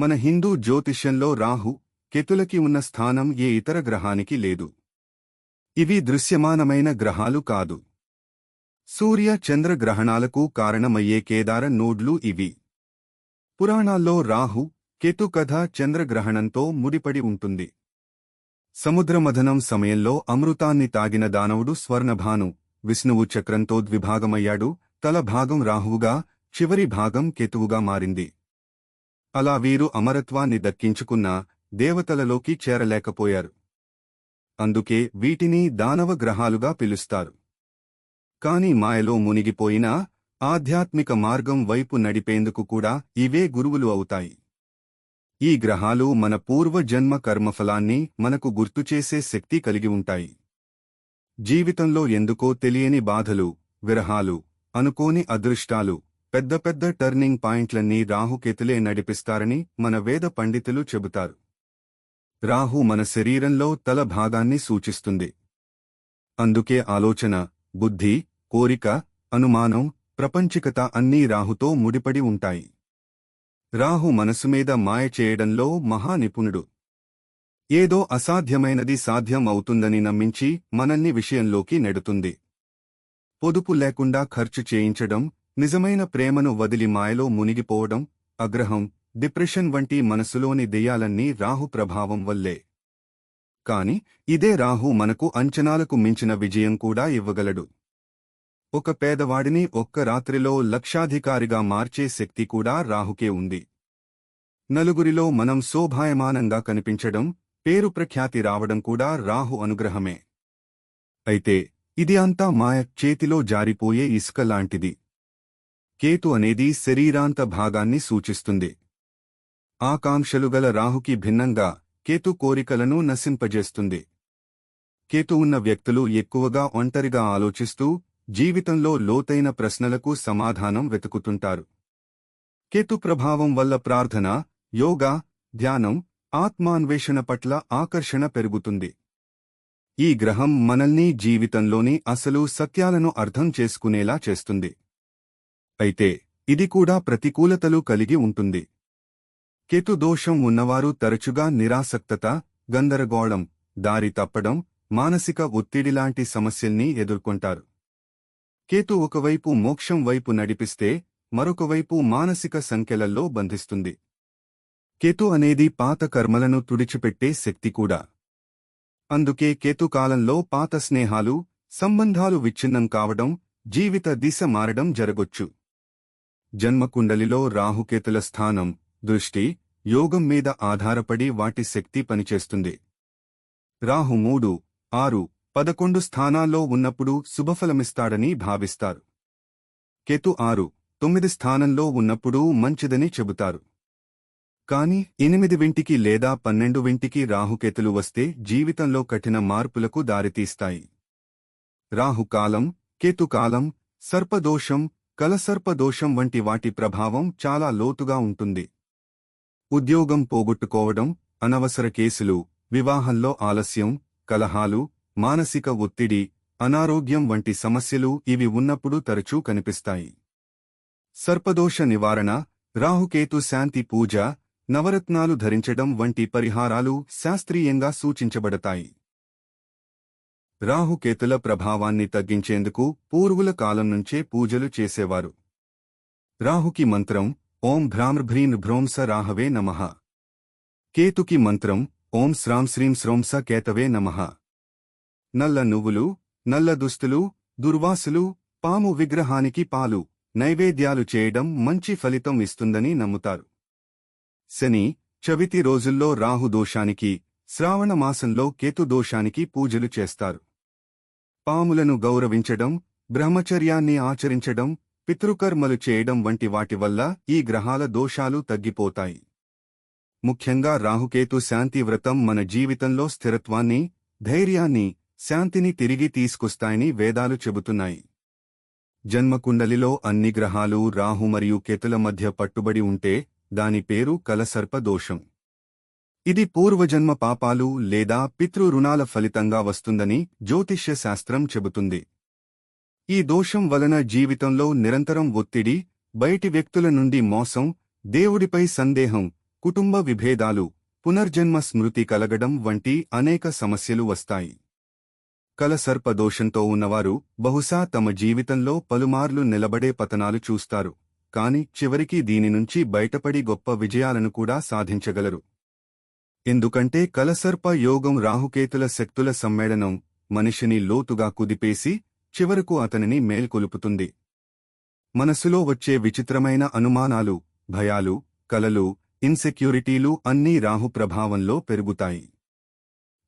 మన హిందూ జ్యోతిష్యంలో రాహు కెతులకి ఉన్న స్థానం ఏ ఇతర గ్రహానికి లేదు. ఇవి దృశ్యమానమైన గ్రహాలు కాదు. సూర్య చంద్ర గ్రహణాలకు కారణమయ్యే కేదార నోడ్లు ఇవి. పురాణాల్లో రాహు కేతు కథ చంద్రగ్రహణంతో ముడిపడి ఉంటుంది. సముద్రమథనం సమయంలో అమృతాన్ని తాగిన దానవుడు స్వర్ణభాను విష్ణువు చక్రంతో ద్విభాగమయ్యాడు తల భాగం రాహువుగా చివరి భాగం కేతువుగా మారింది. అలా వీరు అమరత్వాన్ని దక్కించుకున్నా దేవతలలోకి చేరలేకపోయారు. అందుకే వీటిని దానవ గ్రహాలుగా పిలుస్తారు. కాని మాయలో మునిగిపోయినా ఆధ్యాత్మిక మార్గం వైపు నడిపేందుకు కూడా ఇవే గురువులు అవుతాయి. ఈ గ్రహాలు మన పూర్వజన్మ కర్మఫలాన్ని మనకు గుర్తుచేసే శక్తి కలిగి ఉంటాయి. జీవితంలో ఎందుకో తెలియని బాధలు విరహాలు అనుకోని అదృష్టాలు పెద్ద పెద్ద టర్నింగ్ పాయింట్లన్నీ రాహుకేతులే నడిపిస్తారని మన వేద పండితులు చెబుతారు. రాహు మన శరీరంలో తల భాగాన్ని సూచిస్తుంది. అందుకే ఆలోచన బుద్ధి కోరిక అనుమానం ప్రపంచికత అన్నీ రాహుతో ముడిపడి ఉంటాయి. రాహు మనసు మీద మాయ చేయడంలో మహానిపుణుడు. ఏదో అసాధ్యమైనది సాధ్యం అవుతుందని నమ్మించి మనల్ని విషయంలోకి నెడుతుంది. పొదుపు లేకుండా ఖర్చు చేయించడం నిజమైన ప్రేమను వదిలి మాయలో మునిగిపోవడం అగ్రహం డిప్రెషన్ వంటి మనసులోని దెయ్యాలన్నీ రాహు ప్రభావం వల్లే. కాని ఇదే రాహు మనకు అంచనాలకు మించిన విజయం కూడా ఇవ్వగలడు. ఒక పేదవాడిని ఒక్క రాత్రిలో లక్షాధికారిగా మార్చే శక్తి కూడా రాహుకే ఉంది. నలుగురిలో మనం శోభాయమానంగా కనిపించడం పేరు ప్రఖ్యాతి రావడం కూడా రాహు అనుగ్రహమే. అయితే ఇది అంతా మాయ చేతిలో జారిపోయే ఇసుక లాంటిది. కేతు అనేది శరీరాంత భాగాన్ని సూచిస్తుంది. ఆకాంక్షలు గల రాహుకి భిన్నంగా కేతు కోరికలను నశింపజేస్తుంది. కేతు ఉన్న వ్యక్తులు ఎక్కువగా ఒంటరిగా ఆలోచిస్తూ జీవితంలో లోతైన ప్రశ్నలకు సమాధానం వెతుకుతుంటారు. కేతు ప్రభావం వల్ల ప్రార్థన యోగా ధ్యానం ఆత్మాన్వేషణ పట్ల ఆకర్షణ పెరుగుతుంది. ఈ గ్రహం మనల్ని జీవితంలోని అసలు సత్యాలను అర్థం చేసుకునేలా చేస్తుంది. అయితే ఇది కూడా ప్రతికూలతలు కలిగి ఉంటుంది. కేతు దోషం ఉన్నవారు తరచుగా నిరాసక్తత గందరగోళం దారి తప్పడం మానసిక ఒత్తిడిలాంటి సమస్యల్ని ఎదుర్కొంటారు. కేతు ఒకవైపు మోక్షం వైపు నడిపిస్తే మరొకవైపు మానసిక సంఖ్యలల్లో బంధిస్తుంది. కేతు అనేది పాత కర్మలను తుడిచిపెట్టే శక్తి కూడా. అందుకే కేతు కాలంలో పాత స్నేహాలు సంబంధాలు విచ్ఛిన్నం కావడం జీవిత దిశ మారడం జరగొచ్చు. జన్మకుండలిలో రాహుకేతుల స్థానం దృష్టి యోగం మీద ఆధారపడి వాటి శక్తి పనిచేస్తుంది. రాహు మూడు ఆరు పదకొండు స్థానాల్లో ఉన్నప్పుడు శుభఫలమిస్తాడని భావిస్తారు. కేతు ఆరు తొమ్మిది స్థానంలో ఉన్నప్పుడు మంచిదని చెబుతారు. కాని ఎనిమిది వింటికి లేదా పన్నెండు వింటికి రాహుకేతులు వస్తే జీవితంలో కఠిన మార్పులకు దారితీస్తాయి. రాహుకాలం కేతుకాలం సర్పదోషం కలసర్పదోషం వంటి వాటి ప్రభావం చాలా లోతుగా ఉంటుంది. ఉద్యోగం పోగొట్టుకోవడం అనవసర కేసులు వివాహంలో ఆలస్యం కలహాలు మానసిక ఒత్తిడి అనారోగ్యం వంటి సమస్యలు ఇవి ఉన్నప్పుడు తరచూ కనిపిస్తాయి. సర్పదోష నివారణ రాహుకేతు శాంతి పూజ నవరత్నాలు ధరించడం వంటి పరిహారాలు శాస్త్రీయంగా సూచించబడతాయి. రాహుకేతుల ప్రభావాన్ని తగ్గించేందుకు పూర్వుల కాలం నుంచే పూజలు చేసేవారు. రాహుకి మంత్రం ఓం భ్రామృభ్రీన్ భ్రోంస రాహవే నమః. కేతుకి మంత్రం ఓం శ్రాం శ్రీం శ్రోంస కేతవే నమః. నల్ల నువ్వులు నల్ల దుస్తులు దుర్వాసులు పాము విగ్రహానికి పాలు నైవేద్యాలు చేయడం మంచి ఫలితం ఇస్తుందని నమ్ముతారు. శని చవితి రోజుల్లో రాహు దోషానికి శ్రావణ మాసంలో కేతు దోషానికి పూజలు చేస్తారు. పాములను గౌరవించడం బ్రహ్మచర్యాన్ని ఆచరించడం పితృకర్మలు చేయడం వంటి వాటి వల్ల ఈ గ్రహాల దోషాలు తగ్గిపోతాయి. ముఖ్యంగా రాహుకేతు శాంతి వ్రతం మన జీవితంలో స్థిరత్వాన్ని ధైర్యాన్ని శాంతిని తిరిగి తీసుకొస్తాయని వేదాలు చెబుతున్నాయి. జన్మకుండలిలో అన్ని గ్రహాలు రాహు మరియు కేతుల మధ్య పట్టుబడి ఉంటే దాని పేరు కలసర్ప దోషం ఇది పూర్వజన్మ పాపాలు లేదా పితృరుణాల ఫలితంగా వస్తుందని జ్యోతిష్య శాస్త్రం చెబుతుంది. ఈ దోషం వలన జీవితంలో నిరంతరం ఒత్తిడి బయటి వ్యక్తుల నుండి మోసం దేవుడిపై సందేహం కుటుంబ విభేదాలు పునర్జన్మ స్మృతి కలగడం వంటి అనేక సమస్యలు వస్తాయి. కలసర్ప దోషంతో ఉన్నవారు బహుశా తమ జీవితంలో పలుమార్లు నిలబడే పతనాలు చూస్తారు కాని చివరికి దీని నుంచి బయటపడి గొప్ప విజయాలను కూడా సాధించగలరు. ఎందుకంటే కలసర్ప యోగం రాహుకేతుల శక్తుల సమ్మేళనం మనిషిని లోతుగా కుదిపేసి చివరకు అతనిని మేల్కొలుపుతుంది. మనసులో వచ్చే విచిత్రమైన అనుమానాలు భయాలు కలలు ఇన్సెక్యూరిటీలు అన్నీ రాహు ప్రభావంలో పెరుగుతాయి.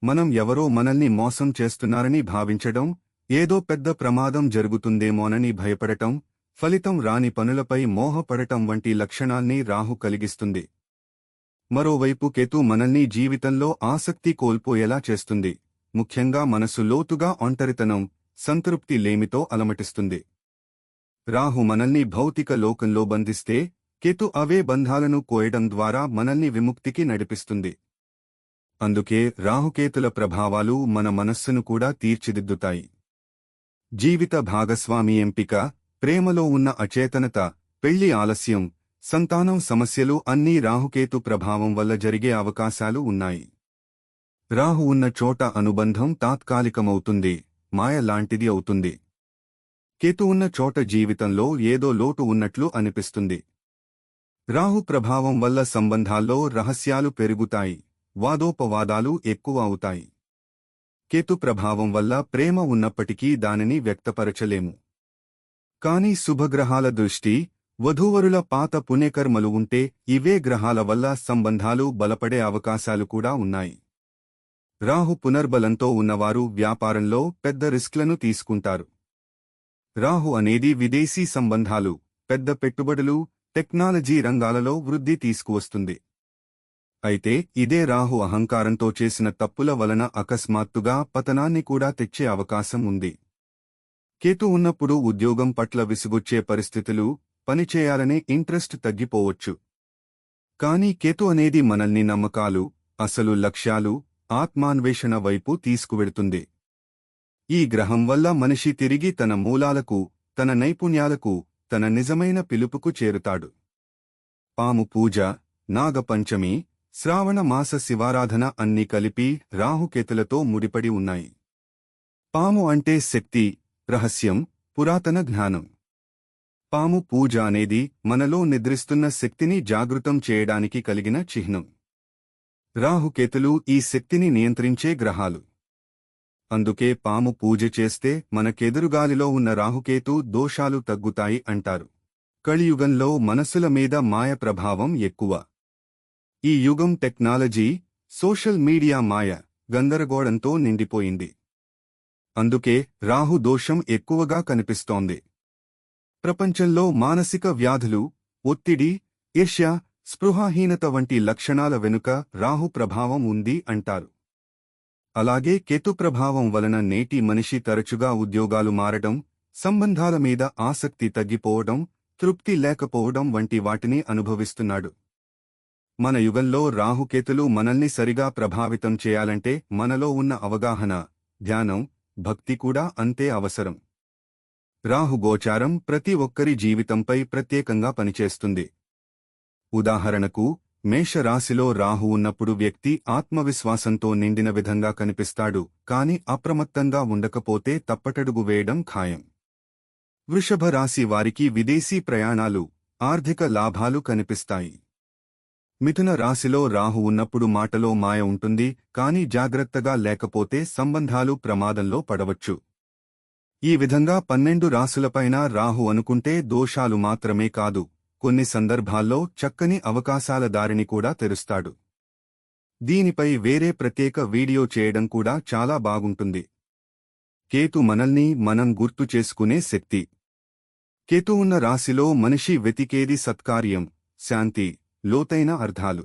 మనం ఎవరో మనల్ని మోసం చేస్తున్నారని భావించడం ఏదో పెద్ద ప్రమాదం జరుగుతుందేమోనని భయపడటం ఫలితం రాని పనులపై మోహపడటం వంటి లక్షణాల్ని రాహు కలిగిస్తుంది. మరోవైపు కేతు మనల్ని జీవితంలో ఆసక్తి కోల్పోయేలా చేస్తుంది. ముఖ్యంగా మనసు లోతుగా ఒంటరితనం సంతృప్తి లేమితో అలమటిస్తుంది. రాహు మనల్ని భౌతిక లోకంలో బంధిస్తే కేతు అవే బంధాలను కోయడం ద్వారా మనల్ని విముక్తికి నడిపిస్తుంది. అందుకే రాహుకేతుల ప్రభావాలు మన మనస్సును కూడా తీర్చిదిద్దుతాయి. జీవిత భాగస్వామి ఎంపిక ప్రేమలో ఉన్న అచేతనత పెళ్ళి ఆలస్యం సంతానం సమస్యలు అన్నీ రాహుకేతు ప్రభావం వల్ల జరిగే అవకాశాలు ఉన్నాయి. రాహు ఉన్న చోట అనుబంధం తాత్కాలికమవుతుంది మాయ లాంటిది అవుతుంది. కేతు ఉన్న చోట జీవితంలో ఏదో లోటు ఉన్నట్లు అనిపిస్తుంది. రాహు ప్రభావం వల్ల సంబంధాల్లో రహస్యాలు పెరుగుతాయి వాదోపవాదాలు ఎక్కువ అవుతాయి. కేతు ప్రభావం వల్ల ప్రేమ ఉన్నప్పటికీ దానిని వ్యక్తపరచలేము. కాని శుభగ్రహాల దృష్టి వధూవరుల పాత పుణ్యకర్మలు ఉంటే ఇవే గ్రహాల వల్ల సంబంధాలు బలపడే అవకాశాలు కూడా ఉన్నాయి. రాహు పునర్బలంతో ఉన్నవారు వ్యాపారంలో పెద్ద రిస్క్లను తీసుకుంటారు. రాహు అనేది విదేశీ సంబంధాలు పెద్ద పెట్టుబడులు టెక్నాలజీ రంగాలలో వృద్ధి తీసుకువస్తుంది. అయితే ఇదే రాహు అహంకారంతో చేసిన తప్పుల వలన అకస్మాత్తుగా పతనాన్ని కూడా తెచ్చే అవకాశం ఉంది. కేతు ఉన్నప్పుడు ఉద్యోగం పట్ల విసుగొచ్చే పరిస్థితులు పనిచేయాలనే ఇంట్రెస్ట్ తగ్గిపోవచ్చు. కానీ కేతు అనేది మనల్ని నమ్మకాలు అసలు లక్ష్యాలు ఆత్మాన్వేషణ వైపు తీసుకువెడుతుంది. ఈ గ్రహం వల్ల మనిషి తిరిగి తన మూలాలకు తన నైపుణ్యాలకు తన నిజమైన పిలుపుకు చేరుతాడు. పాము పూజ నాగపంచమి శ్రావణ మాస శివారాధన అన్ని కలిపి రాహుకేతులతో ముడిపడి ఉన్నాయి. పాము అంటే శక్తి రహస్యం పురాతన జ్ఞానం. పాము పూజ అనేది మనలో నిద్రిస్తున్న శక్తిని జాగృతం చేయడానికి కలిగిన చిహ్నం. రాహుకేతులు ఈ శక్తిని నియంత్రించే గ్రహాలు. అందుకే పాము పూజ చేస్తే మనకెదురుగాలిలో ఉన్న రాహుకేతు దోషాలు తగ్గుతాయి అంటారు. కలియుగంలో మనసుల మీద మాయ ప్రభావం ఎక్కువ. ఈ యుగం టెక్నాలజీ సోషల్ మీడియా మాయ గందరగోళంతో నిండిపోయింది. అందుకే రాహు దోషం ఎక్కువగా కనిపిస్తోంది. ప్రపంచంలో మానసిక వ్యాధులు ఒత్తిడి ఈర్ష్య స్పృహాహీనత వంటి లక్షణాల వెనుక రాహు ప్రభావం ఉంది అంటారు. అలాగే కేతు ప్రభావం వలన నేటి మనిషి తరచుగా ఉద్యోగాలు మారడం సంబంధాల మీద ఆసక్తి తగ్గిపోవడం తృప్తి లేకపోవడం వంటి వాటిని అనుభవిస్తున్నాడు. మన యుగంలో రాహుకేతులు మనల్ని సరిగా ప్రభావితం చేయాలంటే మనలో ఉన్న అవగాహన ధ్యానం భక్తి కూడా అంతే అవసరం. రాహుగోచారం ప్రతి ఒక్కరి జీవితంపై ప్రత్యేకంగా పనిచేస్తుంది. ఉదాహరణకు మేషరాశిలో రాహు ఉన్నప్పుడు వ్యక్తి ఆత్మవిశ్వాసంతో నిండిన విధంగా కనిపిస్తాడు కాని అప్రమత్తంగా ఉండకపోతే తప్పటడుగు వేయడం ఖాయం. వృషభ రాశి వారికి విదేశీ ప్రయాణాలు ఆర్థిక లాభాలు కనిపిస్తాయి. మిథున రాశిలో రాహు ఉన్నప్పుడు మాటలో మాయ ఉంటుంది కాని జాగ్రత్తగా లేకపోతే సంబంధాలు ప్రమాదంలో పడవచ్చు. ఈ విధంగా పన్నెండు రాసులపైన రాహు అనుకుంటే దోషాలు మాత్రమే కాదు కొన్ని సందర్భాల్లో చక్కని అవకాశాల దారిని కూడా తెరుస్తాడు. దీనిపై వేరే ప్రత్యేక వీడియో చేయడం కూడా చాలా బాగుంటుంది. కేతు మనల్ని మనం గుర్తు చేసుకునే శక్తి. కేతు ఉన్న రాశిలో మనిషి వెతికేది సత్కార్యం శాంతి లోతైన అర్థాలు.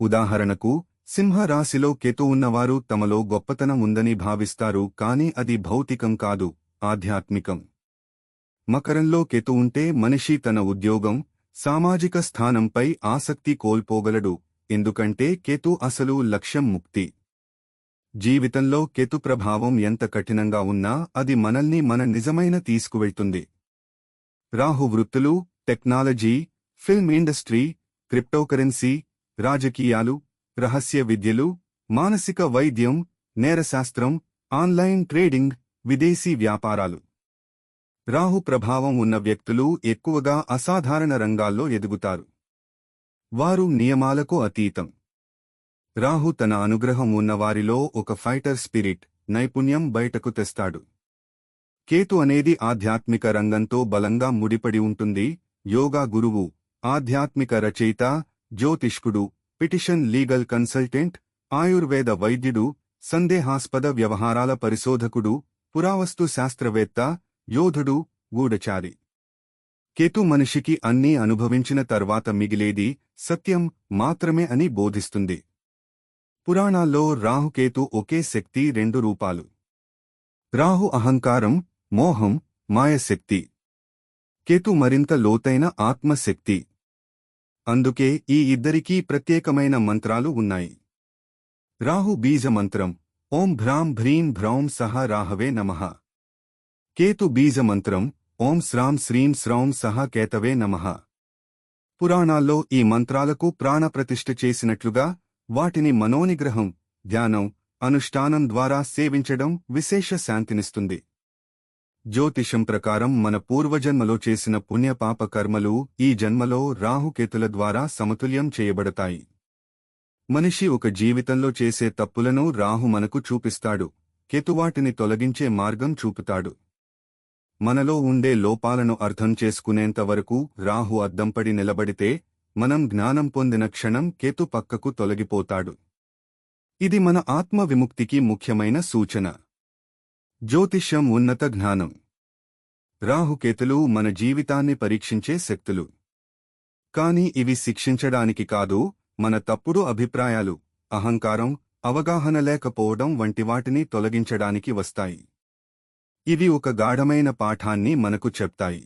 ఉదాహరణకు సింహరాశిలో కేతు ఉన్నవారు తమలో గొప్పతనం ఉందని భావిస్తారు కాని అది భౌతికం కాదు ఆధ్యాత్మికం. మకరంలో కేతు ఉంటే మనిషి తన ఉద్యోగం సామాజిక స్థానంపై ఆసక్తి కోల్పోగలడు ఎందుకంటే కేతు అసలు లక్ష్యం ముక్తి. జీవితంలో కేతు ప్రభావం ఎంత కఠినంగా ఉన్నా అది మనల్ని మన నిజమైన తీసుకువెళ్తుంది. రాహు వృత్తులు టెక్నాలజీ ఫిల్మ్ ఇండస్ట్రీ క్రిప్టోకరెన్సీ రాజకీయాలు రహస్య విద్యలు మానసిక వైద్యం నేరశాస్త్రం ఆన్లైన్ ట్రేడింగ్ విదేశీ వ్యాపారాలు. రాహు ప్రభావం ఉన్న వ్యక్తులు ఎక్కువగా అసాధారణ రంగాల్లో ఎదుగుతారు. వారు నియమాలకు అతీతం. రాహు తన అనుగ్రహం ఉన్నవారిలో ఒక ఫైటర్ స్పిరిట్ నైపుణ్యం బయటకు తెస్తాడు. కేతు అనేది ఆధ్యాత్మిక రంగంతో బలంగా ముడిపడి ఉంటుంది. యోగా గురువు ఆధ్యాత్మిక రచయిత జ్యోతిష్కుడు పిటిషన్ లీగల్ కన్సల్టెంట్ ఆయుర్వేద వైద్యుడు సందేహాస్పద వ్యవహారాల పరిశోధకుడు పురావస్తు శాస్త్రవేత్త యోధుడు గూఢచారి. కేతు మనిషికి అన్నీ అనుభవించిన తర్వాత మిగిలేది సత్యం మాత్రమే అని బోధిస్తుంది. పురాణాల్లో రాహుకేతు ఒకే శక్తి రెండు రూపాలు. రాహు అహంకారం మోహం మాయశక్తి. కేతు మరింత లోతైన ఆత్మశక్తి. అందుకే ఈ ఇద్దరికీ ప్రత్యేకమైన మంత్రాలు ఉన్నాయి. రాహు బీజ మంత్రం ఓం భ్రాం భ్రీం భ్రౌం సహ రాహవే నమః. కేతు బీజ మంత్రం ఓం శ్రాం శ్రీం శ్రౌం సహ కేతవే నమః. పురాణాల్లో ఈ మంత్రాలకు ప్రాణప్రతిష్ఠ చేసినట్లుగా వాటిని మనోనిగ్రహం ధ్యానం అనుష్ఠానం ద్వారా సేవించడం విశేష శాంతినిస్తుంది. జ్యోతిషం ప్రకారం మన పూర్వజన్మలో చేసిన పుణ్యపాప కర్మలు ఈ జన్మలో రాహుకేతుల ద్వారా సమతుల్యం చేయబడతాయి. మనిషి ఒక జీవితంలో చేసే తప్పులను రాహు మనకు చూపిస్తాడు. కేతువాటిని తొలగించే మార్గం చూపుతాడు. మనలో ఉండే లోపాలను అర్థం చేసుకునేంత వరకు రాహు అద్దంపడి నిలబడితే మనం జ్ఞానం పొందిన క్షణం కేతు పక్కకు తొలగిపోతాడు. ఇది మన ఆత్మ విముక్తికి ముఖ్యమైన సూచన. జ్యోతిష్యం ఉన్నత జ్ఞానం. రాహుకేతులు మన జీవితాన్ని పరీక్షించే శక్తులు. కాని ఇవి శిక్షించడానికి కాదు మన తప్పుడు అభిప్రాయాలు అహంకారం అవగాహన లేకపోవడం వంటి వాటిని తొలగించడానికి వస్తాయి. ఇవి ఒక గాఢమైన పాఠాన్ని మనకు చెప్తాయి.